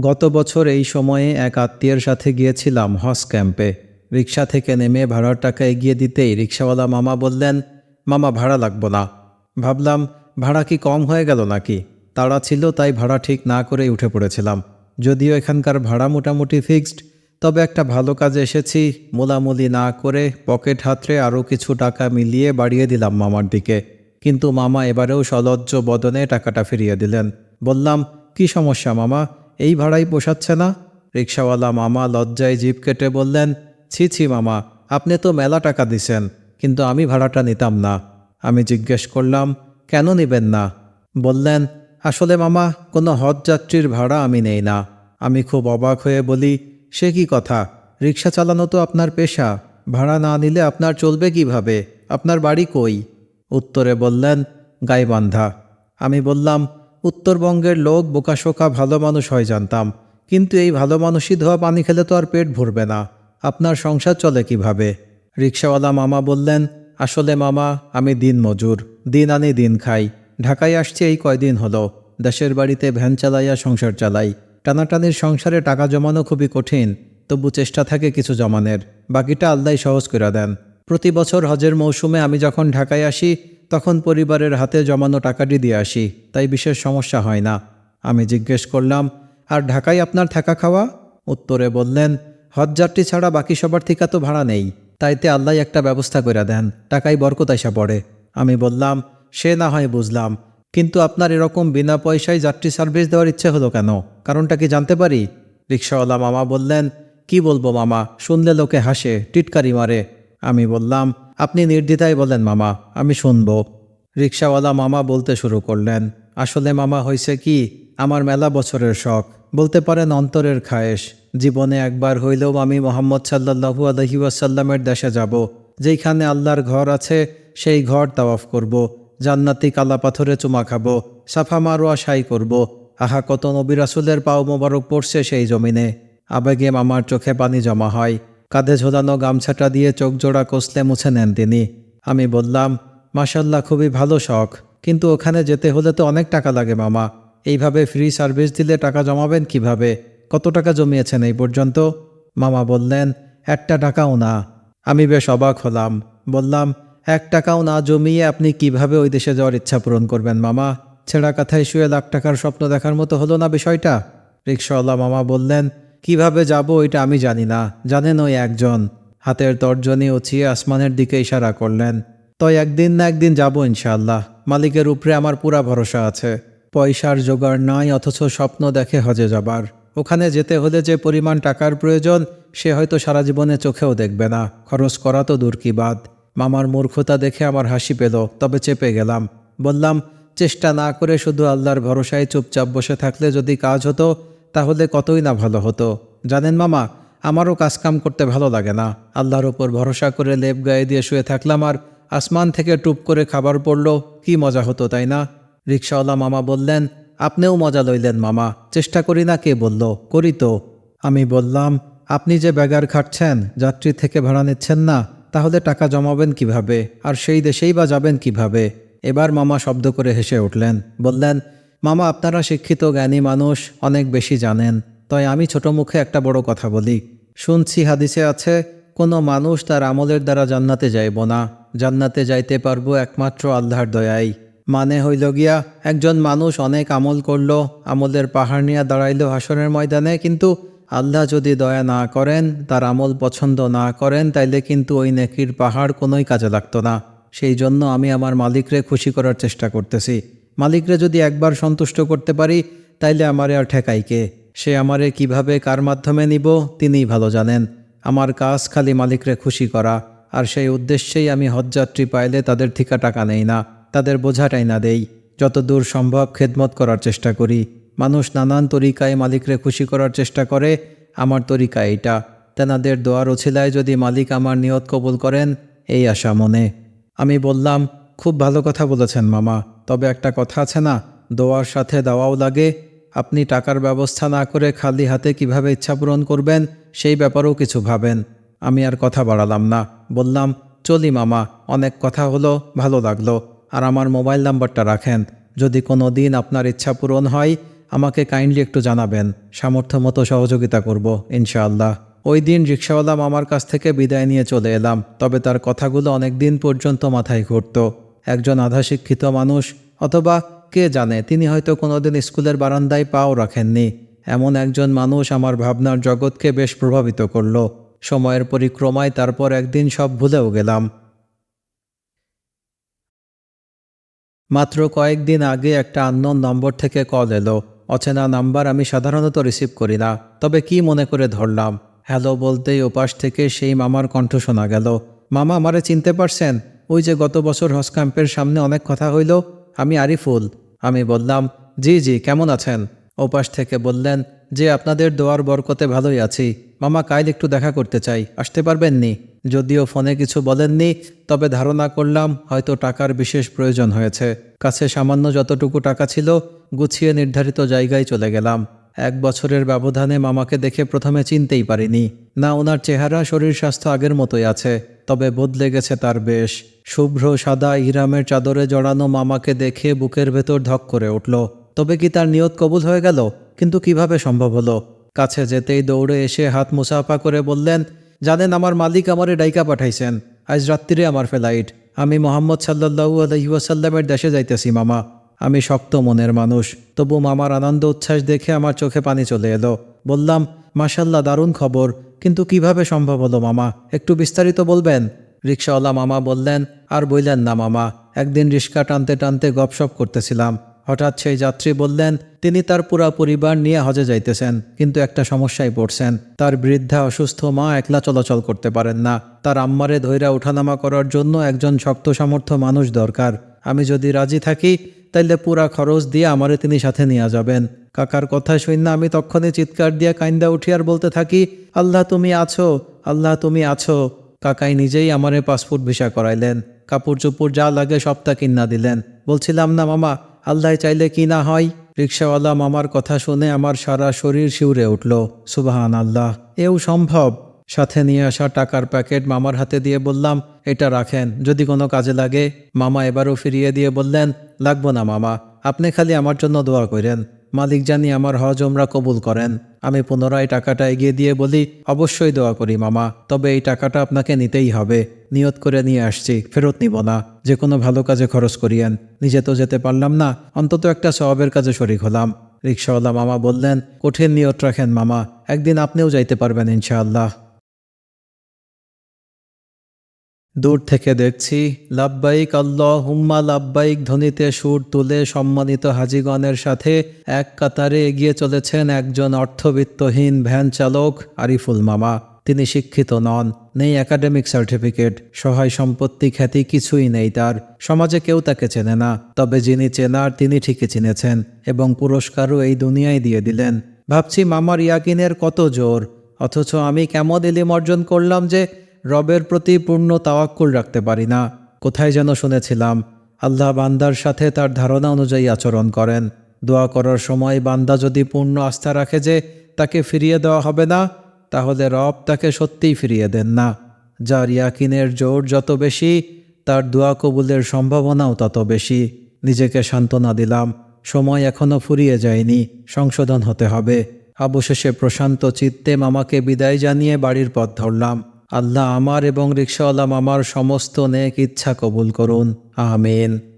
গত বছর এই সময়ে এক আত্মীয়ের সাথে গিয়েছিলাম হজ ক্যাম্পে। রিক্সা থেকে নেমে ভাড়ার টাকা এগিয়ে দিতেই রিক্সাওয়ালা মামা বললেন, মামা, ভাড়া লাগবো না। ভাবলাম, ভাড়া কি কম হয়ে গেল নাকি? তাড়া ছিল, তাই ভাড়া ঠিক না করেই উঠে পড়েছিলাম। যদিও এখানকার ভাড়া মোটামুটি ফিক্সড, তবে একটা ভালো কাজে এসেছি, মোলামুলি না করে পকেট হাতরে আরও কিছু টাকা মিলিয়ে বাড়িয়ে দিলাম মামার দিকে। কিন্তু মামা এবারেও সলজ্জ বদনে টাকাটা ফিরিয়ে দিলেন। বললাম, কি সমস্যা মামা? এই ভাড়াই পোষাচ্ছে না? রিক্সাওয়ালা মামা লজ্জায় জিপ কেটে বললেন, ছি ছি, মামা, আপনি তো মেলা টাকা দিছেন, কিন্তু আমি ভাড়াটা নিতাম না। আমি জিজ্ঞেস করলাম, কেন নেবেন না? বললেন, আসলে মামা, কোনো হজ যাত্রীর ভাড়া আমি নেই না। আমি খুব অবাক হয়ে বলি, সে কি কথা? রিক্সা চালানো তো আপনার পেশা। ভাড়া না নিলে আপনার চলবে কীভাবে? আপনার বাড়ি কই? উত্তরে বললেন, গাইবান্ধা। আমি বললাম উত্তরবঙ্গের লোক বোকাশোকা ভালো মানুষ হয় জানতাম। কিন্তু এই ভালো মানুষই ধোয়া পানি খেলে তো আর পেট ভরবে না। আপনার সংসার চলে কীভাবে? রিক্সাওয়ালা মামা বললেন, আসলে মামা, আমি দিন মজুর। দিন আনি দিন খাই। ঢাকায় আসছি এই কয়দিন হলো। দেশের বাড়িতে ভ্যান চালাইয়া সংসার চালাই। টানাটানির সংসারে টাকা জমানো খুবই কঠিন। তবু চেষ্টা থাকে কিছু জমানের। বাকিটা আল্লাহ সহজ করে দেন। প্রতি বছর হজের মৌসুমে আমি যখন ঢাকায় আসি তখন পরিবারের হাতে জমানো টাকাটি দিয়ে আসি, তাই বিশেষ সমস্যা হয় না। আমি জিজ্ঞেস করলাম, আর ঢাকায় আপনার থাকা খাওয়া? উত্তরে বললেন হজযাত্রী ছাড়া বাকি সবার থেকে তো ভাড়া নেই, তাইতে আল্লাহ একটা ব্যবস্থা করে দেন, টাকায় বরকত আইসা পড়ে। আমি বললাম, সে না হয় বুঝলাম, কিন্তু আপনার এরকম বিনা পয়সায় যাত্রী সার্ভিস দেওয়ার ইচ্ছে হলো কেন? কারণটা কি জানতে পারি? রিক্সাওয়ালা মামা বললেন, কি বলব মামা, শুনলে লোকে হাসে, টিটকারি মারে। আমি বললাম আপনি নির্দ্বিধায় বলেন, মামা, আমি শুনব। রিক্সাওয়ালা মামা বলতে শুরু করলেন, আসলে মামা, হয়েছে কি? আমার মেলা বছরের শখ। বলতে পারেন অন্তরের খায়েশ। জীবনে একবার হইলেও আমি মোহাম্মদ সাল্লাহু আলহি ওয়াসাল্লামের দেশে যাব, যেইখানে আল্লাহর ঘর আছে, সেই ঘর তাওয়াফ করব, জান্নাতি কালা পাথরে চুমা খাব, সাফা মারোয়া সাই করব। আহা, কত নবী রাসুলের পাও মোবারক পড়ছে সেই জমিনে। আবেগে মামার চোখে পানি জমা হয়। কাঁধে ঝোলানো গামছাটা দিয়ে চোখ জোড়া কষলে মুছে নেন তিনি। আমি বললাম মাসাল্লাহ খুবই ভালো শখ। কিন্তু ওখানে যেতে হলে তো অনেক টাকা লাগে, মামা। এইভাবে ফ্রি সার্ভিস দিলে টাকা জমাবেন কীভাবে? কত টাকা জমিয়েছেন এই পর্যন্ত? মামা বললেন, একটা টাকাও না। আমি বেশ অবাক হলাম। বললাম, এক টাকাও না জমিয়ে আপনি কীভাবে ওই দেশে যাওয়ার ইচ্ছা পূরণ করবেন, মামা? ছেঁড়া কাথায় শুয়ে লাখ টাকার স্বপ্ন দেখার মতো হলো না বিষয়টা? রিক্সাওয়ালা মামা বললেন কীভাবে যাব এটা আমি জানি না। জানেন ওই একজন। হাতের তর্জনী উছিয়ে আসমানের দিকে ইশারা করলেন, তো একদিন না একদিন যাব ইনশাল্লাহ মালিকের উপরে আমার পুরা ভরসা আছে। পয়সার জোগাড় নাই, অথচ স্বপ্ন দেখে হজে যাবার। ওখানে যেতে হলে যে পরিমাণ টাকার প্রয়োজন, সে হয়তো সারা জীবনে চোখেও দেখবে না। খরচ করা তো দূর কি বাদ মামার মূর্খতা দেখে আমার হাসি পেল, তবে চেপে গেলাম। বললাম, চেষ্টা না করে শুধু আল্লাহর ভরসায় চুপচাপ বসে থাকলে যদি কাজ হতো তাহলে কতই না ভালো হতো? জানেন মামা, আমারও কাজকাম করতে ভালো লাগে না। আল্লাহর ওপর ভরসা করে লেপ গায়ে দিয়ে শুয়ে থাকলাম আর আসমান থেকে টুপ করে খাবার পড়ল। কি মজা হতো, তাই না? রিক্সাওয়ালা মামা বললেন, আপনিও মজা লইলেন মামা। চেষ্টা করি না কে বলল। করি তো। আমি বললাম, আপনি যে ব্যাগার খাটছেন, যাত্রী থেকে ভাড়া নিচ্ছেন না, তাহলে টাকা জমাবেন কীভাবে? আর সেই দেশেই বা যাবেন কীভাবে? এবার মামা শব্দ করে হেসে উঠলেন, বললেন মামা, আপনারা শিক্ষিত, জ্ঞানী মানুষ, অনেক বেশি জানেন। তাই আমি ছোট মুখে একটা বড় কথা বলি। শুনছি হাদিসে আছে, কোনো মানুষ তার আমলের দ্বারা জান্নাতে যাইব না। জান্নাতে যাইতে পারব একমাত্র আল্লাহর দয়াই। মানে হইল গিয়া, একজন মানুষ অনেক আমল করল, আমলের পাহাড় নিয়ে দাঁড়াইল হাসনের ময়দানে, কিন্তু আল্লাহ যদি দয়া না করেন, তার আমল পছন্দ না করেন, তাইলে কিন্তু ওই নেকির পাহাড় কোনোই কাজে লাগতো না। সেই জন্য আমি আমার মালিকরে খুশি করার চেষ্টা করতেছি। মালিকরে যদি একবার সন্তুষ্ট করতে পারি, তাইলে আমারে আর ঠেকাইকে সে আমারে কীভাবে কার মাধ্যমে নিব, তিনিই ভালো জানেন। আমার কাজ খালি মালিকরে খুশি করা, আর সেই উদ্দেশ্যেই আমি হজযাত্রী পাইলে তাদের ঠিকা টাকা নেই না, তাদের বোঝাটাই না দেই। যত দূর সম্ভব খেদমত করার চেষ্টা করি। মানুষ নানান তরিকায় মালিকরে খুশি করার চেষ্টা করে, আমার তরিকা এইটা। তেনাদের দোয়ার ওছিলায় যদি মালিক আমার নিয়ত কবুল করেন, এই আশা মনে। আমি বললাম খুব ভালো কথা বলেছেন, মামা। তবে একটা কথা আছে না, দোয়ার সাথে দেওয়াও লাগে। আপনি টাকার ব্যবস্থা না করে খালি হাতে কীভাবে ইচ্ছা পূরণ করবেন, সেই ব্যাপারেও কিছু ভাবেন। আমি আর কথা বাড়ালাম না। বললাম, চলি মামা, অনেক কথা হলো, ভালো লাগল। আর আমার মোবাইল নাম্বারটা রাখেন। যদি কোনো দিন আপনার ইচ্ছা পূরণ হয়, আমাকে কাইন্ডলি একটু জানাবেন। সামর্থ্য মতো সহযোগিতা করব, ইনশাআল্লাহ। ওই দিন রিক্সাওয়ালা মামার কাছ থেকে বিদায় নিয়ে চলে এলাম। তবে তার কথাগুলো অনেক দিন পর্যন্ত মাথায় ঘুরত। একজন আধা শিক্ষিত মানুষ, অথবা কে জানে, তিনি হয়তো কোনোদিন স্কুলের বারান্দায় পাও রাখেননি। এমন একজন মানুষ আমার ভাবনার জগৎকে বেশ প্রভাবিত করল। সময়ের পরিক্রমায় তারপর একদিন সব ভুলেও গেলাম। মাত্র কয়েকদিন আগে একটা আননোন নম্বর থেকে কল এলো। অচেনা নাম্বার আমি সাধারণত রিসিভ করি না, তবে কি মনে করে ধরলাম। হ্যালো বলতেই ওপাশ থেকে সেই মামার কণ্ঠ শোনা গেল। মামা, আমারে চিনতে পারছেন? ওই যে গত বছর হজ ক্যাম্পের সামনে অনেক কথা হইল, আমি আরিফুল। আমি বললাম, জি জি, কেমন আছেন? ওপাশ থেকে বললেন যে আপনাদের দোয়ার বরকতে ভালোই আছি। মামা কাইল একটু দেখা করতে চাই, আসতে পারবেন নি যদিও ফোনে কিছু বলেননি, তবে ধারণা করলাম হয়তো টাকার বিশেষ প্রয়োজন হয়েছে। কাছে সামান্য যতটুকু টাকা ছিল, গুছিয়ে নির্ধারিত জায়গায় চলে গেলাম। এক বছরের ব্যবধানে মামাকে দেখে প্রথমে চিনতেই পারিনি। না, ওনার চেহারা, শরীর স্বাস্থ্য আগের মতোই আছে। তবে বদলে গেছে তার বেশ। শুভ্র সাদা ইরামের চাদরে জড়ানো মামাকে দেখে বুকের ভেতর ধক করে উঠল। তবে কি তার নিয়ত কবুল হয়ে গেল? কিন্তু কীভাবে সম্ভব হলো? কাছে যেতেই দৌড়ে এসে হাত মুসাফা করে বললেন, জানেন, আমার মালিক আমারে ডাইকা পাঠাইছেন। আজ রাত্রিরে আমার ফ্লাইট। আমি মোহাম্মদ সাল্লাহু আলহিউসাল্লামের দেশে যাইতেছি, মামা। আমি শক্ত মনের মানুষ। তবু মামার আনন্দ উচ্ছ্বাস দেখে আমার চোখে পানি চলে এলো। বললাম মাসাল্লাহ দারুণ খবর। কিন্তু কীভাবে সম্ভব হলো মামা? একটু বিস্তারিত বলবেন? রিক্সাওয়ালা মামা বললেন, আর বইলেন না মামা। একদিন রিক্সা টানতে টানতে গপসপ করতেছিলাম। হঠাৎ সেই যাত্রী বললেন, তিনি তার পুরা পরিবার নিয়ে হজে যাইতেছেন, কিন্তু একটা সমস্যায় পড়ছেন। তার বৃদ্ধা অসুস্থ মা একলা চলাচল করতে পারেন না। তার আম্মারে ধৈরা ওঠানামা করার জন্য একজন শক্ত সামর্থ্য মানুষ দরকার। আমি যদি রাজি থাকি তাইলে পুরা খরচ দিয়ে আমারে তিনি সাথে নিয়ে যাবেন। কাকার কথা শুনে আমি তখনই চিৎকার দিয়া কাইন্দা উঠিয়ার বলতে থাকি, আল্লাহ তুমি আছো, আল্লাহ তুমি আছো। কাকাই নিজেই আমারে পাসপোর্ট ভিসা করাইলেন। কাপড় চোপড় যা লাগে সবটা কিনা দিলেন। বলছিলাম, না মামা, আল্লাহ চাইলে কি না হয়? রিক্সাওয়ালা মামার কথা শুনে আমার সারা শরীর শিউরে উঠল। সুবাহান আল্লাহ এও সম্ভব। সাথে নিয়ে আসা টাকার প্যাকেট মামার হাতে দিয়ে বললাম, এটা রাখেন, যদি কোনো কাজে লাগে। মামা এবারও ফিরিয়ে দিয়ে বললেন, লাগবো না মামা, আপনি খালি আমার জন্য দোয়া করেন। মালিক জানি আমার হজ ওমরা কবুল করেন। আমি পুনরায় টাকাটা এগিয়ে দিয়ে বলি, অবশ্যই দোয়া করি মামা, তবে এই টাকাটা আপনাকে নিতেই হবে। নিয়ত করে নিয়ে আসছি, ফেরত নিব না। যে কোনো ভালো কাজে খরচ করিয়েন। নিজে তো যেতে পারলাম না, অন্তত একটা সবাবের কাজে শরিক হলাম। রিক্সাওয়ালা মামা বললেন, কঠিন নিয়ত রাখেন মামা, একদিন আপনিও যাইতে পারবেন ইনশাআল্লাহ। দূর থেকে দেখছি, লাব্বাইক আল্লাহ হুম্মা লাব্বাইক ধ্বনিতে সুর তুলে সম্মানিত হাজিগণের সাথে এক কাতারে এগিয়ে চলেছেন একজন অর্থবিত্তহীন ভ্যান চালক আরিফুল মামা। তিনি শিক্ষিত নন, নেই একাডেমিক সার্টিফিকেট, সহায় সম্পত্তি খ্যাতি কিছুই নেই তার। সমাজে কেউ তাকে চেনে না, তবে যিনি চেনার তিনি ঠিকই চিনেছেন এবং পুরস্কারও এই দুনিয়ায় দিয়ে দিলেন। ভাবছি মামার ইয়াকিনের কত জোর, অথচ আমি কেমন এলিম অর্জন করলাম যে রবের প্রতি পূর্ণ তাওয়াক্কুল রাখতে পারি না। কোথায় যেন শুনেছিলাম, আল্লাহ বান্দার সাথে তার ধারণা অনুযায়ী আচরণ করেন। দোয়া করার সময় বান্দা যদি পূর্ণ আস্থা রাখে যে তাকে ফিরিয়ে দেওয়া হবে না, তাহলে রব তাকে সত্যিই ফিরিয়ে দেন না। যার ইয়াকিনের জোর যত বেশি, তার দোয়া কবুলের সম্ভাবনাও তত বেশি। নিজেকে সান্ত্বনা দিলাম, সময় এখনও ফুরিয়ে যায়নি, সংশোধন হতে হবে। অবশেষে প্রশান্ত চিত্তে মামাকে বিদায় জানিয়ে বাড়ির পথ ধরলাম। আল্লাহ আমার এবং রিক্সাওয়ালা আমার সমস্ত নেক ইচ্ছা কবুল করুন। আমিন।